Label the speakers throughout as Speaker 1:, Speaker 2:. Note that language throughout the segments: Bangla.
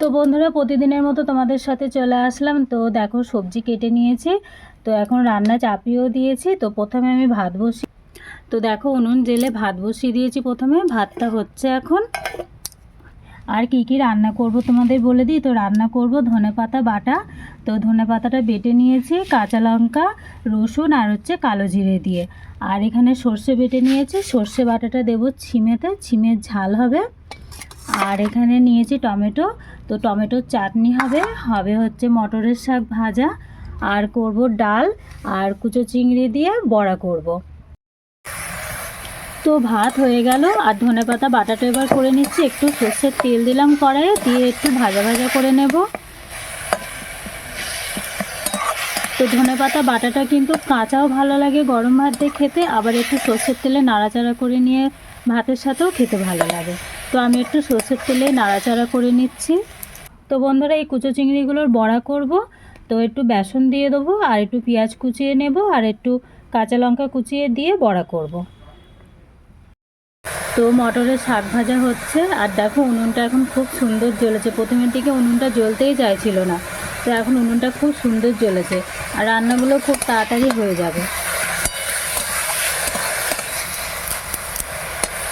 Speaker 1: তো বন্ধুরা, প্রতিদিনের মতো তোমাদের সাথে চলে আসলাম। তো দেখো, সবজি কেটে নিয়েছি। তো এখন রান্না চাপিয়েও দিয়েছি। তো প্রথমে আমি ভাত বসি তো দেখো, উনুন জেলে ভাত বসিয়ে দিয়েছি প্রথমে। ভাতটা হচ্ছে এখন আর কি কি রান্না করব তোমাদের বলে দিই। তো রান্না করব ধনে পাতা বাটা। তো ধনে পাতাটা বেটে নিয়েছি, কাঁচা লঙ্কা, রসুন আর হচ্ছে কালো জিরে দিয়ে। আর এখানে সর্ষে বেটে নিয়েছি। সর্ষে বাটাটা দেবো ছিমেতে। ছিমের ঝাল হবে। আর এখানে নিয়েছি টমেটো। তো টমেটোর চাটনি হবে হবে হচ্ছে মটরের শাক ভাজা, আর করব ডাল, আর কুচো চিংড়ি দিয়ে বড়া করব। তো ভাত হয়ে গেল, আর ধনে পাতা, বাটাটা এবার করে নিচ্ছি। একটু সর্ষের তেল দিলাম কড়াইয়ে, দিয়ে একটু ভাজা ভাজা করে নেব। তো ধনে পাতা, বাটাটা কিন্তু কাঁচাও ভালো লাগে গরম ভাত দিয়ে খেতে, আবার একটু সর্ষের তেলে নাড়াচাড়া করে নিয়ে ভাতের সাথেও খেতে ভালো লাগে। তো আমি একটু সর্ষের তেলে নাড়াচাড়া করে নিচ্ছি। তো বন্ধুরা, এই কুচো চিংড়িগুলোর বড়া করব। তো একটু বেসন দিয়ে দেবো আর একটু পেঁয়াজ কুচিয়ে নেব আর একটু কাঁচা লঙ্কা কুচিয়ে দিয়ে বড়া করব। তো মটরের শাক ভাজা হচ্ছে আর দেখো উনুনটা এখন খুব সুন্দর জ্বলেছে। প্রথমের দিকে উনুনটা জ্বলতেই চাইছিল না। তো এখন উনুনটা খুব সুন্দর জ্বলেছে আর রান্নাগুলো খুব তাড়াতাড়ি হয়ে যাবে।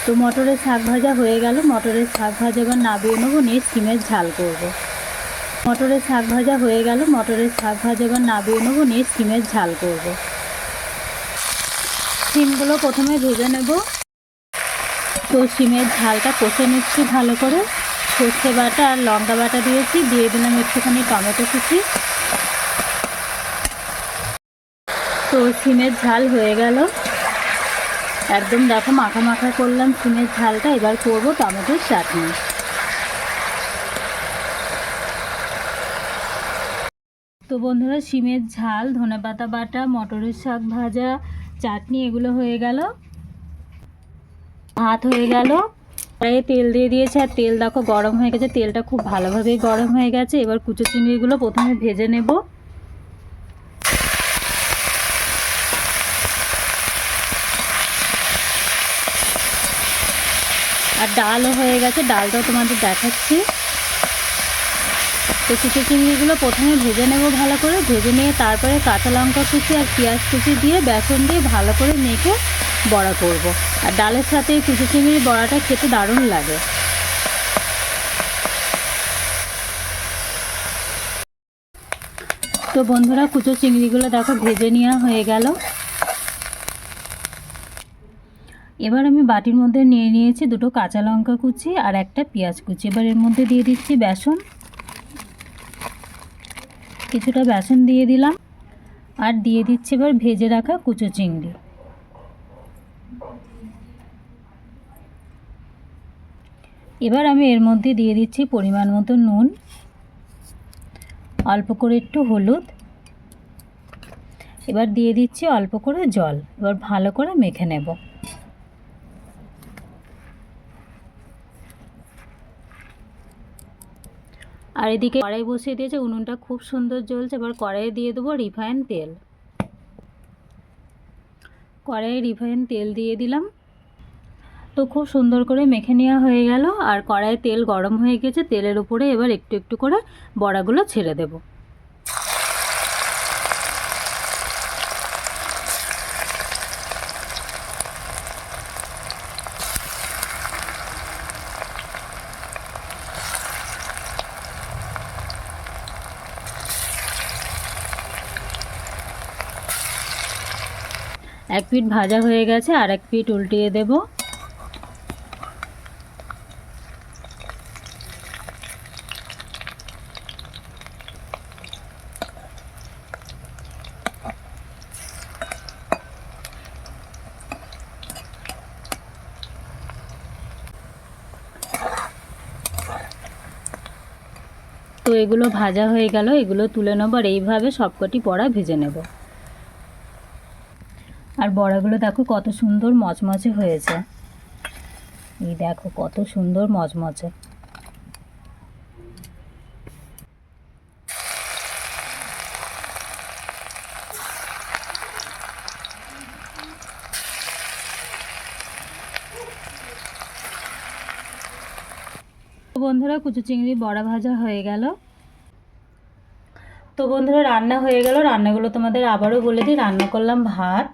Speaker 1: তো মটরের শাক ভাজা হয়ে গেল। মটরের শাক ভাজা এবার নাবিয়ে নেব, নিয়ে সিমের ঝাল করব। মটরের শাক ভাজা হয়ে গেল। মটরের শাক ভাজা এবার নাবিয়ে নেব, নিয়ে সিমের ঝাল করব। সিমগুলো প্রথমে ভেজে নেব। তো সিমের ঝালটা কষে নিচ্ছি ভালো করে। সর্ষে বাটা আর লঙ্কা বাটা দিয়েছি, দিয়ে দিলাম একটুখানি টমেটো কুচি। তো সিমের ঝাল হয়ে গেল। একদম দেখো মাখা মাখা করলাম, সিমের ঝালটা এবার করব টমেটোর চাটনি। তো বন্ধুরা, সিমের ঝাল, ধনেপাতা বাটা, মটরের শাক ভাজা, চাটনি, এগুলো হয়ে গেল। ভাত হয়ে গেল। কড়াইয়ে তেল দিয়ে দিয়েছে, আর তেল দেখো গরম হয়ে গেছে, তেলটা খুব ভালোভাবেই গরম হয়ে গেছে। এবার কুচো চিংড়িগুলো প্রথমে ভেজে নেব। আর ডালও হয়ে গেছে, ডালটাও তোমাদের দেখাচ্ছি। তো কুচো চিংড়িগুলো প্রথমে ভেজে নেব ভালো করে, ভেজে নিয়ে তারপরে কাঁচা লঙ্কা কুচি আর পেঁয়াজ কুচি দিয়ে বেসন দিয়ে ভালো করে মেখে বড়া করব। আর ডালের সাথে কুচো চিংড়ির বড়াটা খেতে দারুণ লাগে। তো বন্ধুরা কুচো চিংড়িগুলো দেখো ভেজে নেওয়া হয়ে গেল। এবার আমি বাটির মধ্যে নিয়ে নিয়েছি দুটো কাঁচা লঙ্কা কুচি আর একটা পেঁয়াজ কুচি। এবার এর মধ্যে দিয়ে দিচ্ছি বেসন। কিছুটা বেসন দিয়ে দিলাম। আর দিয়ে দিচ্ছি এবার ভেজে রাখা কুচো চিংড়ি। এবার আমি এর মধ্যে দিয়ে দিচ্ছি পরিমাণ মতো নুন। অল্প করে একটু হলুদ। এবার দিয়ে দিচ্ছি অল্প করে জল। এবার ভালো করে মেখে নেব। আর এদিকে কড়াই বসিয়ে দিয়েছে, উনুনটা খুব সুন্দর জ্বলছে। এবার কড়াইয়ে দিয়ে দেবো রিফাইন তেল। কড়াইয়ে রিফাইন তেল দিয়ে দিলাম। তো খুব সুন্দর করে মেখে নেওয়া হয়ে গেল। আর কড়াইয়ে তেল গরম হয়ে গেছে, তেলের উপরে এবার একটু একটু করে বড়াগুলো ছেড়ে দেবো। এক পিঠ ভাজা হয়ে গেছে, আর এক পিঠ উল্টিয়ে দেব। তো এগুলো ভাজা হয়ে গেল, এগুলো তুলে নেব, আর এইভাবে সবকটি পড়া ভেজে নেব। আর বড়াগুলো দেখো কত সুন্দর মচমচে হয়েছে। এই দেখো কত সুন্দর মচমচে। বন্ধুরা কুচু চিংড়ি বড়া ভাজা হয়ে গেল। তো বন্ধুরা রান্না হয়ে গেল। রান্নাগুলো তোমাদের আবারও বলে দিই। রান্না করলাম ভাত।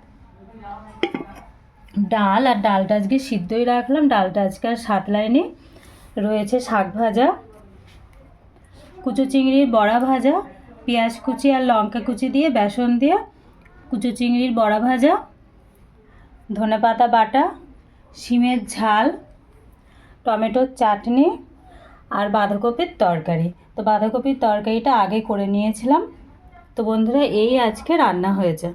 Speaker 1: ডাল আর ডালটা আজকে সিদ্ধই রাখলাম, ডালটা আজকে আর সাত লাইনে রয়েছে শাক ভাজা, কুচো চিংড়ির বড়া ভাজা, পেঁয়াজ কুচি আর লঙ্কা কুচি দিয়ে, বেসন দিয়ে কুচো চিংড়ির বড়া ভাজা ধনেপাতা বাটা, শিমের ঝাল, টমেটোর চাটনি আর বাঁধাকপির তরকারি। তো বাঁধাকপির তরকারিটা আগে করে নিয়েছিলাম। তো বন্ধুরা, এই আজকে রান্না হয়েছে।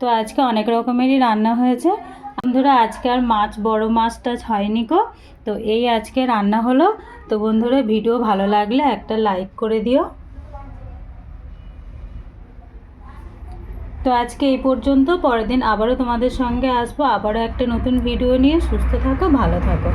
Speaker 1: তো আজকে অনেক রকমেরই রান্না হয়েছে। বন্ধুরা, আজকে আর মাছ, বড় মাছ টাছ হয়নি কো তো এই আজকে রান্না হলো। তো বন্ধুরা, ভিডিও ভালো লাগলে একটা লাইক করে দিও। তো আজকে এই পর্যন্ত। পরের দিন আবারও তোমাদের সঙ্গে আসব। আবারও একটা নতুন ভিডিও নিয়ে। সুস্থ থাকো, ভালো থাকো।